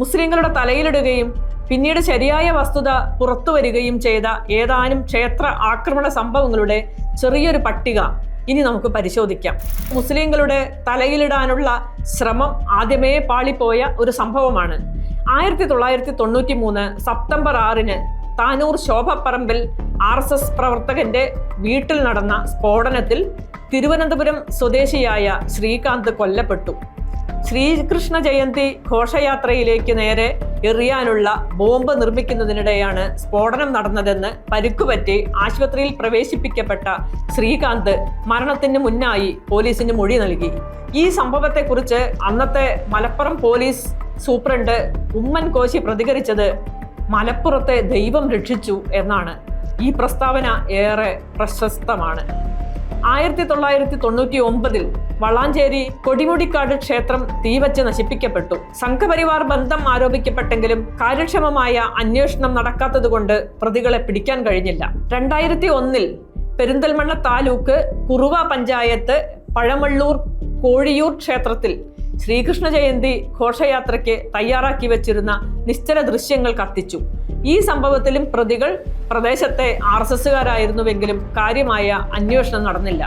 മുസ്ലിങ്ങളുടെ തലയിലിടുകയും പിന്നീട് ശരിയായ വസ്തുത പുറത്തു വരികയും ചെയ്ത ഏതാനും ക്ഷേത്ര ആക്രമണ സംഭവങ്ങളുടെ ചെറിയൊരു പട്ടിക ഇനി നമുക്ക് പരിശോധിക്കാം. മുസ്ലിങ്ങളുടെ തലയിലിടാനുള്ള ശ്രമം ആദ്യമേ പാളിപ്പോയ ഒരു സംഭവമാണ്. ആയിരത്തി തൊള്ളായിരത്തി തൊണ്ണൂറ്റി മൂന്ന് സെപ്റ്റംബർ ആറിന് താനൂർ ശോഭപ്പറമ്പിൽ ആർ എസ് എസ് പ്രവർത്തകന്റെ വീട്ടിൽ നടന്ന സ്ഫോടനത്തിൽ തിരുവനന്തപുരം സ്വദേശിയായ ശ്രീകാന്ത് കൊല്ലപ്പെട്ടു. ശ്രീകൃഷ്ണ ജയന്തി ഘോഷയാത്രയിലേക്ക് നേരെ എറിയാനുള്ള ബോംബ് നിർമ്മിക്കുന്നതിനിടെയാണ് സ്ഫോടനം നടന്നതെന്ന് പരുക്കുപറ്റി ആശുപത്രിയിൽ പ്രവേശിപ്പിക്കപ്പെട്ട ശ്രീകാന്ത് മരണത്തിന് മുന്നായി പോലീസിന് മൊഴി നൽകി. ഈ സംഭവത്തെക്കുറിച്ച് അന്നത്തെ മലപ്പുറം പോലീസ് സൂപ്രണ്ട് ഉമ്മൻ കോശി പ്രതികരിച്ചത് മലപ്പുറത്തെ ദൈവം രക്ഷിച്ചു എന്നാണ്. ഈ പ്രസ്താവന ഏറെ പ്രശസ്തമാണ്. ആയിരത്തി തൊള്ളായിരത്തി തൊണ്ണൂറ്റി ഒമ്പതിൽ വളാഞ്ചേരി കൊടിമുടിക്കാട് ക്ഷേത്രം തീവച്ച് നശിപ്പിക്കപ്പെട്ടു. സംഘപരിവാർ ബന്ധം ആരോപിക്കപ്പെട്ടെങ്കിലും കാര്യക്ഷമമായ അന്വേഷണം നടക്കാത്തതുകൊണ്ട് പ്രതികളെ പിടിക്കാൻ കഴിഞ്ഞില്ല. രണ്ടായിരത്തി ഒന്നിൽ പെരിന്തൽമണ്ണ താലൂക്ക് കുറുവ പഞ്ചായത്ത് പഴമള്ളൂർ കോഴിയൂർ ക്ഷേത്രത്തിൽ ശ്രീകൃഷ്ണ ജയന്തി ഘോഷയാത്രയ്ക്ക് തയ്യാറാക്കി വെച്ചിരുന്ന നിശ്ചല ദൃശ്യങ്ങൾ കത്തിച്ചു. ഈ സംഭവത്തിലും പ്രതികൾ പ്രദേശത്തെ ആർ എസ് എസ്സുകാരായിരുന്നുവെങ്കിലും കാര്യമായ അന്വേഷണം നടന്നില്ല.